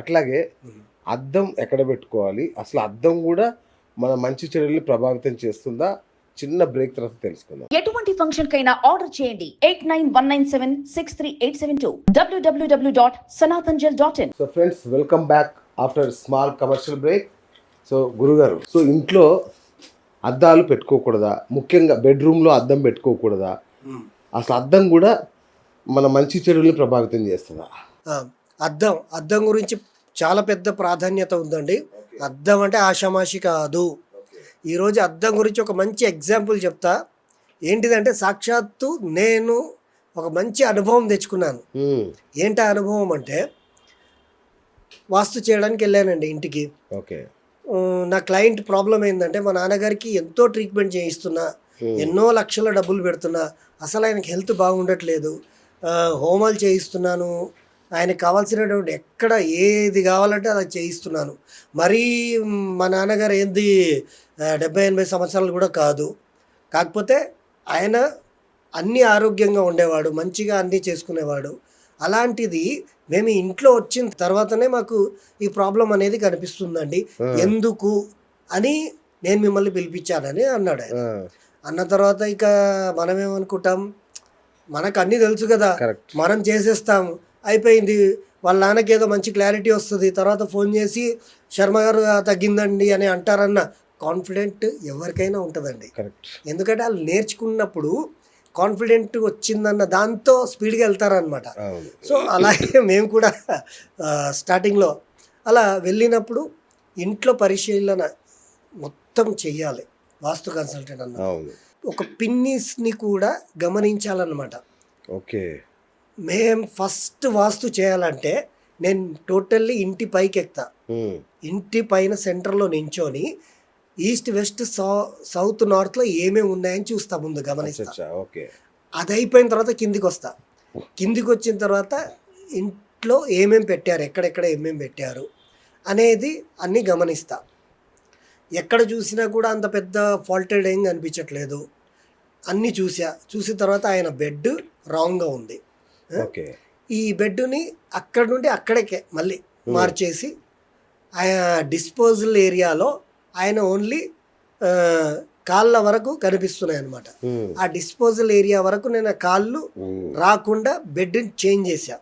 అట్లాగే అద్దం ఎక్కడ పెట్టుకోవాలి? అసలు అద్దం కూడా మన మంచి చెడుల్ని ప్రభావితం చేస్తుందా? చిన్న బ్రేక్ తర్వాత తెలుసుకుందాం. ఎటువంటి ఫంక్షన్ కైనా ఆర్డర్ చేయండి. Eight nine one nine seven six three eight seven two. W W W dot Sanatanjal dot in. So friends welcome back after small commercial break so గురుగారు సో ఇంట్లో అద్దాలు పెట్టుకోకూడదా? ముఖ్యంగా బెడ్రూమ్లో అద్దం పెట్టుకోకూడదా? అసలు అద్దం కూడా మన మంచి చెడుల్ని ప్రభావితం చేస్తుందా? అద్దం అద్దం గురించి చాలా పెద్ద ప్రాధాన్యత ఉందండి. అద్దం అంటే ఆషామాషి కాదు. ఈరోజు అద్దం గురించి ఒక మంచి ఎగ్జాంపుల్ చెప్తా. ఏంటిదంటే సాక్షాత్తు నేను ఒక మంచి అనుభవం తెచ్చుకున్నాను. ఏంటి అనుభవం అంటే వాస్తు చేయడానికి వెళ్ళానండి ఇంటికి. ఓకే. నా క్లయింట్ ప్రాబ్లం ఏంటంటే మా నాన్నగారికి ఎంతో ట్రీట్మెంట్ చేయిస్తున్నా ఎన్నో లక్షల డబ్బులు పెడుతున్నా అసలు ఆయనకి హెల్త్ బాగుండట్లేదు. హోమాలు చేయిస్తున్నాను ఆయనకు కావాల్సినటువంటి ఎక్కడ ఏది కావాలంటే అది చేయిస్తున్నాను. మరీ మ్, నాన్నగారు ఏంది డెబ్బై ఎనభై సంవత్సరాలు కూడా కాదు. కాకపోతే ఆయన అన్ని ఆరోగ్యంగా ఉండేవాడు మంచిగా అన్నీ చేసుకునేవాడు. అలాంటిది మేము ఇంట్లో వచ్చిన తర్వాతనే మాకు ఈ ప్రాబ్లం అనేది కనిపిస్తుందండి. ఎందుకు అని నేను మిమ్మల్ని పిలిపించానని అన్నాడు ఆయన. అన్న తర్వాత ఇక మనమేమనుకుంటాం? మనకు అన్నీ తెలుసు కదా. మనం చేసేస్తాం అయిపోయింది. వాళ్ళ నాన్నకి ఏదో మంచి క్లారిటీ వస్తుంది. తర్వాత ఫోన్ చేసి శర్మ గారు "ఆ, తగ్గిందండి అని అంటారన్న కాన్ఫిడెంట్ ఎవరికైనా ఉంటుందండి. ఎందుకంటే వాళ్ళు నేర్చుకున్నప్పుడు కాన్ఫిడెంట్ వచ్చిందన్న దాంతో స్పీడ్గా వెళ్తారనమాట సో అలాగే మేము కూడా స్టార్టింగ్లో అలా వెళ్ళినప్పుడు ఇంట్లో పరిశీలన మొత్తం చెయ్యాలి. వాస్తు కన్సల్టెంట్ అన్న. ఒక పిన్నిస్ని కూడా గమనించాలన్నమాట. ఓకే. మేం ఫస్ట్ వాస్తు చేయాలంటే నేను టోటల్లీ ఇంటి పైకి ఎక్కుతా. ఇంటి పైన సెంటర్లో నించొని ఈస్ట్ వెస్ట్ సౌత్ నార్త్లో ఏమేమి ఉన్నాయని చూస్తా ముందు గమనిస్తా. అది అయిపోయిన తర్వాత కిందికి వస్తా కిందికి వచ్చిన తర్వాత ఇంట్లో ఏమేమి పెట్టారు ఎక్కడెక్కడ ఏమేమి పెట్టారు అనేది అన్నీ గమనిస్తా. ఎక్కడ చూసినా కూడా అంత పెద్ద ఫాల్టెడ్ ఏం కనిపించట్లేదు. అన్నీ చూసా. చూసిన తర్వాత ఆయన బెడ్ రాంగ్గా ఉంది. ఈ బెడ్ని అక్కడ నుండి అక్కడికే మళ్ళీ మార్చేసి ఆయన డిస్పోజల్ ఏరియాలో ఆయన ఓన్లీ కాళ్ళ వరకు కనిపిస్తున్నాయి అనమాట. ఆ డిస్పోజల్ ఏరియా వరకు నేను కాళ్ళు. రాకుండా బెడ్ని చేంజ్ చేశా.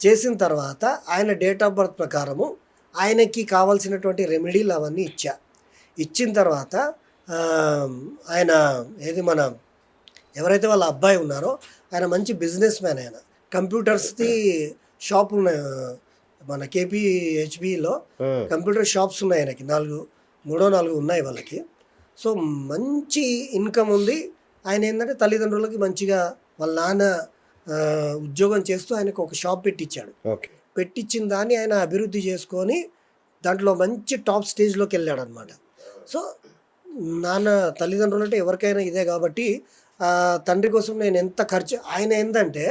చేసిన తర్వాత ఆయన డేట్ ఆఫ్ బర్త్ ప్రకారము ఆయనకి కావాల్సినటువంటి రెమెడీలు అవన్నీ ఇచ్చా. ఇచ్చిన తర్వాత ఆయన ఏది మన ఎవరైతే వాళ్ళ అబ్బాయి ఉన్నారో ఆయన మంచి బిజినెస్ మ్యాన్ ఆయన. కంప్యూటర్స్ది షాప్ ఉన్నాయి మన కేపీహెచ్బిలో ఆ, కంప్యూటర్ షాప్స్ ఉన్నాయి ఆయనకి. నాలుగు మూడో నాలుగు ఉన్నాయి వాళ్ళకి. సో మంచి ఇన్కమ్ ఉంది. ఆయన ఏంటంటే తల్లిదండ్రులకి మంచిగా వాళ్ళ నాన్న ఉద్యోగం చేస్తూ ఆయనకు ఒక షాప్ పెట్టించాడు పెట్టించిన దాన్ని ఆయన అభివృద్ధి చేసుకొని దాంట్లో మంచి టాప్ స్టేజ్లోకి వెళ్ళాడు అనమాట సో నాన్న తల్లిదండ్రులు అంటే ఎవరికైనా ఇదే కాబట్టి ఆ, తండ్రి కోసం నేను ఎంత ఖర్చు ఆయన ఏంటంటే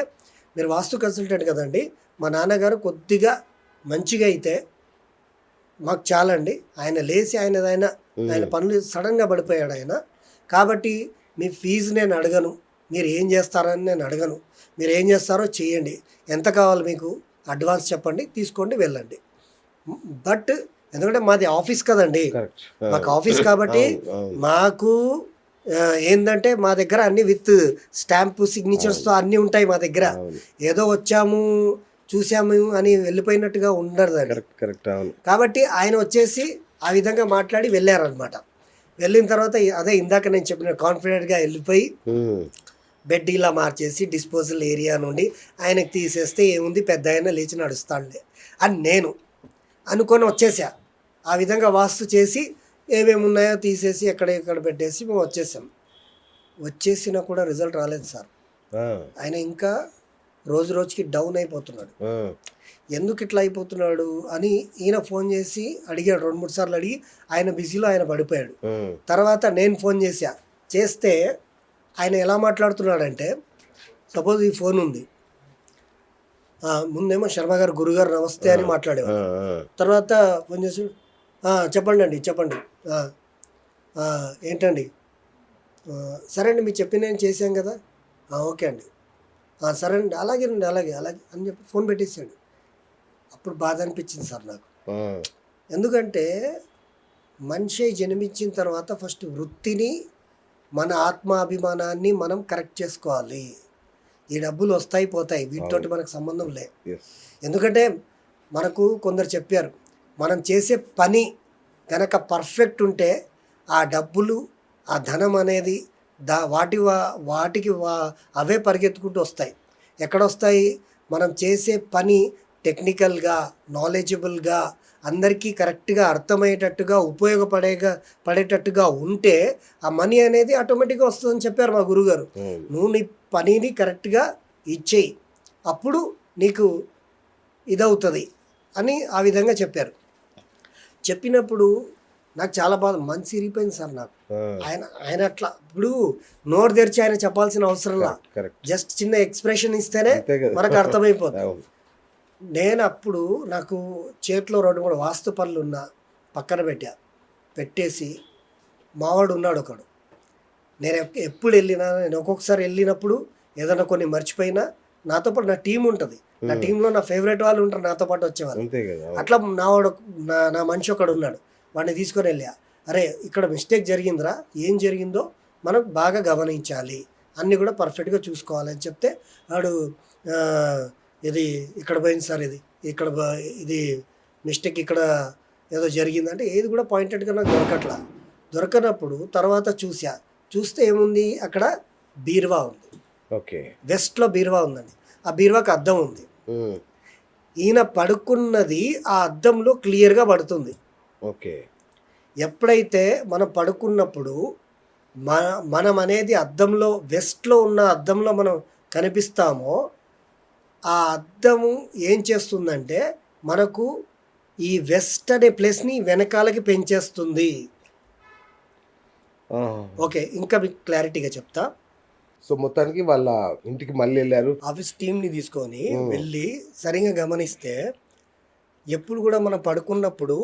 మీరు వాస్తు కన్సల్టెంట్ కదండి మా నాన్నగారు కొద్దిగా మంచిగా అయితే మాకు చాలండి. ఆయన లేచి ఆయన ఆయన ఆయన పనులు సడన్గా పడిపోయాడు ఆయన. కాబట్టి మీ ఫీజు నేను అడగను. మీరు ఏం చేస్తారని నేను అడగను. మీరు ఏం చేస్తారో చేయండి. ఎంత కావాలి మీకు? అడ్వాన్స్ చెప్పండి తీసుకోండి వెళ్ళండి. బట్ ఎందుకంటే మాది ఆఫీస్ కదండి. మాకు ఆఫీస్ కాబట్టి. మాకు ఆ, ఏందంటే మా దగ్గర అన్ని విత్ స్టాంపు సిగ్నేచర్స్తో అన్నీ ఉంటాయి మా దగ్గర. ఏదో వచ్చాము చూసాము అని వెళ్ళిపోయినట్టుగా ఉండదండి కరెక్ట్ కరెక్ట్ అవును. కాబట్టి ఆయన వచ్చేసి ఆ విధంగా మాట్లాడి వెళ్ళారనమాట వెళ్ళిన తర్వాత అదే ఇందాక నేను చెప్పిన కాన్ఫిడెంట్గా వెళ్ళిపోయి. బెడ్ ఇలా మార్చేసి డిస్పోజల్ ఏరియా నుండి ఆయనకి తీసేస్తే ఏముంది పెద్ద ఆయన లేచి నడుస్తాడులే అని నేను అనుకొని వచ్చేసా. ఆ విధంగా వాస్తు చేసి ఏమేమి ఉన్నాయో తీసేసి ఎక్కడ ఎక్కడ పెట్టేసి మేము వచ్చేసాం. వచ్చేసినా కూడా రిజల్ట్ రాలేదు సార్. ఆయన ఇంకా రోజు రోజుకి డౌన్ అయిపోతున్నాడు. ఎందుకు ఇట్లా అయిపోతున్నాడు అని ఈయన ఫోన్ చేసి అడిగాడు రెండు మూడు సార్లు అడిగి ఆయన బిజీలో ఆయన పడిపోయాడు. తర్వాత నేను ఫోన్ చేశా. చేస్తే ఆయన ఎలా మాట్లాడుతున్నాడంటే సపోజ్ ఈ ఫోన్ ఉంది. ముందేమో శర్మ గారు గురుగారు నమస్తే అని మాట్లాడేవాడు. తర్వాత ఫోన్ చేసి "ఆ, చెప్పండి అండి చెప్పండి. "ఆ, ఆ, ఏంటండి? "ఆ, సరే అండి మీరు చెప్పి నేను చేశాం కదా? "ఆ, ఓకే అండి. "ఆ, సరే అండి అలాగే అండి అలాగే అలాగే అని చెప్పి ఫోన్ పెట్టేసాడు అప్పుడు బాధ అనిపించింది సార్ నాకు. ఎందుకంటే మనిషి జన్మించిన తర్వాత ఫస్ట్ వృత్తిని మన ఆత్మాభిమానాన్ని మనం కరెక్ట్ చేసుకోవాలి. ఈ డబ్బులు వస్తాయి పోతాయి. వీటితోటి మనకు సంబంధం లేదు. ఎందుకంటే మనకు కొందరు చెప్పారు మనం చేసే పని కనుక పర్ఫెక్ట్ ఉంటే ఆ డబ్బులు ఆ ధనం అనేది దా వాటి వా- వాటికి వా అవే పరిగెత్తుకుంటూ వస్తాయి. ఎక్కడ వస్తాయి మనం చేసే పని టెక్నికల్గా నాలెడ్జబుల్గా అందరికీ కరెక్ట్గా అర్థమయ్యేటట్టుగా ఉపయోగపడేగా పడేటట్టుగా ఉంటే ఆ మనీ అనేది ఆటోమేటిక్గా వస్తుందని చెప్పారు మా గురుగారు. నువ్వు నీ పనిని కరెక్ట్గా ఇచ్చేయి. అప్పుడు నీకు ఇదవుతుంది అని ఆ విధంగా చెప్పారు. చెప్పినప్పుడు నాకు చాలా బాధ. మనసు ఇరిగిపోయింది సార్ నాకు. ఆయన ఆయన అట్లా ఇప్పుడు నోరు తెరిచి ఆయన చెప్పాల్సిన అవసరంలా జస్ట్ చిన్న ఎక్స్ప్రెషన్ ఇస్తేనే. మనకు అర్థమైపోతుంది. నేను అప్పుడు నాకు చేతిలో రెండు మూడు వాస్తు పనులు ఉన్నా పక్కన పెట్టా. పెట్టేసి మావాడు ఉన్నాడు ఒకడు. నేను ఎప్- ఎప్పుడు వెళ్ళినా నేను ఒక్కొక్కసారి వెళ్ళినప్పుడు ఏదైనా కొన్ని మర్చిపోయినా నాతో పాటు నా టీం ఉంటుంది. నా. టీంలో నా ఫేవరెట్ వాళ్ళు ఉంటారు నాతో పాటు వచ్చేవాళ్ళు. అట్లా నా వాడు నా మనిషి ఒకడు ఉన్నాడు. వాడిని తీసుకొని వెళ్ళా. అరే ఇక్కడ మిస్టేక్ జరిగిందిరా. ఏం జరిగిందో మనం బాగా గమనించాలి. అన్నీ కూడా పర్ఫెక్ట్గా చూసుకోవాలి అని చెప్తే వాడు "ఆ, ఇది ఇక్కడ పోయింది సార్ ఇది. ఇక్కడ ఇది మిస్టేక్ ఇక్కడ ఏదో జరిగిందంటే ఏది కూడా పాయింటెడ్గా నాకు దొరకట్లా. దొరకనప్పుడు తర్వాత చూసా. చూస్తే ఏముంది? అక్కడ బీరువా ఉంది. ఓకే. వెస్ట్లో బీరువా ఉందండి. ఆ బీరువాకి అద్దం ఉంది. ఈయన పడుకున్నది ఆ అద్దంలో క్లియర్గా పడుతుంది. ఓకే. ఎప్పుడైతే మనం పడుకున్నప్పుడు మన మనం అనేది అద్దంలో వెస్ట్లో ఉన్న అద్దంలో మనం కనిపిస్తామో ఆ అద్దము ఏం చేస్తుందంటే మనకు ఈ వెస్ట్ అనే ప్లేస్ని వెనకాలకి పెంచేస్తుంది. ఓకే ఇంకా మీకు క్లారిటీగా చెప్తా. సో మొత్తానికి వాళ్ళ ఇంటికి మళ్ళీ వెళ్ళారు. ఆఫీస్ టీంని తీసుకొని Hmm. వెళ్ళి సరిగా గమనిస్తే ఎప్పుడు కూడా మనం పడుకున్నప్పుడు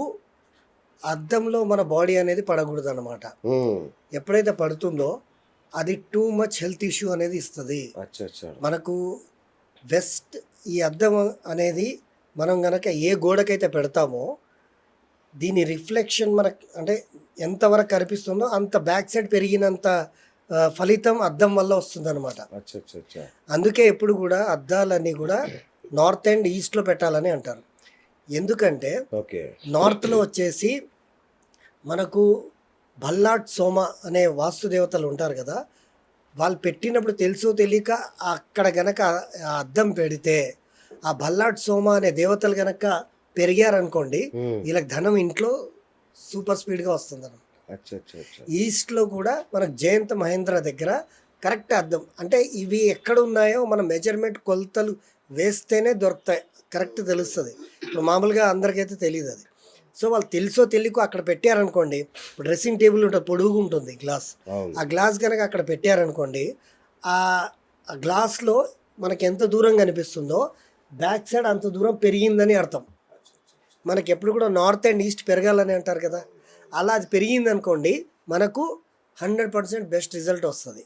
అద్దంలో మన బాడీ అనేది పడకూడదు అనమాట ఎప్పుడైతే పడుతుందో అది టూ మచ్ హెల్త్ ఇష్యూ అనేది ఇస్తుంది. అచ్చా అచ్చా మనకు వెస్ట్ ఈ అద్దం అనేది మనం గనక ఏ గోడకైతే పెడతామో దీని రిఫ్లెక్షన్ మనకు అంటే ఎంతవరకు కనిపిస్తుందో అంత బ్యాక్ సైడ్ పెరిగినంత ఫలితం అద్దం వల్ల అచ్చా అచ్చా అందుకే ఎప్పుడు కూడా అద్దాలన్నీ కూడా నార్త్ అండ్ ఈస్ట్లో పెట్టాలని అంటారు. ఎందుకంటే ఓకే. నార్త్లో వచ్చేసి మనకు భల్లాట్ సోమ అనే వాస్తు దేవతలు ఉంటారు కదా వాళ్ళు పెట్టినప్పుడు తెలుసో తెలియక అక్కడ గనక అద్దం పెడితే ఆ భల్లాట్ సోమ అనే దేవతలు గనక పెరిగారనుకోండి వీళ్ళకి ధనం ఇంట్లో సూపర్ స్పీడ్గా వస్తుంది ఈస్ట్లో కూడా మనకు జయంత మహేంద్ర దగ్గర కరెక్ట్ అర్థం. అంటే ఇవి ఎక్కడ ఉన్నాయో మన మెజర్మెంట్ కొలతలు వేస్తేనే దొరుకుతాయి. కరెక్ట్ తెలుస్తుంది. ఇప్పుడు మామూలుగా అందరికైతే తెలియదు అది. సో వాళ్ళు తెలుసో తెలియకో అక్కడ పెట్టారనుకోండి ఇప్పుడు డ్రెస్సింగ్ టేబుల్ ఉంటుంది పొడుగు ఉంటుంది గ్లాస్ ఆ గ్లాస్ కనుక అక్కడ పెట్టారనుకోండి ఆ గ్లాస్లో మనకి ఎంత దూరం కనిపిస్తుందో బ్యాక్ సైడ్ అంత దూరం పెరిగిందని అర్థం. మనకి ఎప్పుడు కూడా నార్త్ అండ్ ఈస్ట్ పెరగాలని అంటారు కదా. అలా అది పెరిగింది అనుకోండి మనకు హండ్రెడ్ పర్సెంట్ బెస్ట్ రిజల్ట్ వస్తుంది.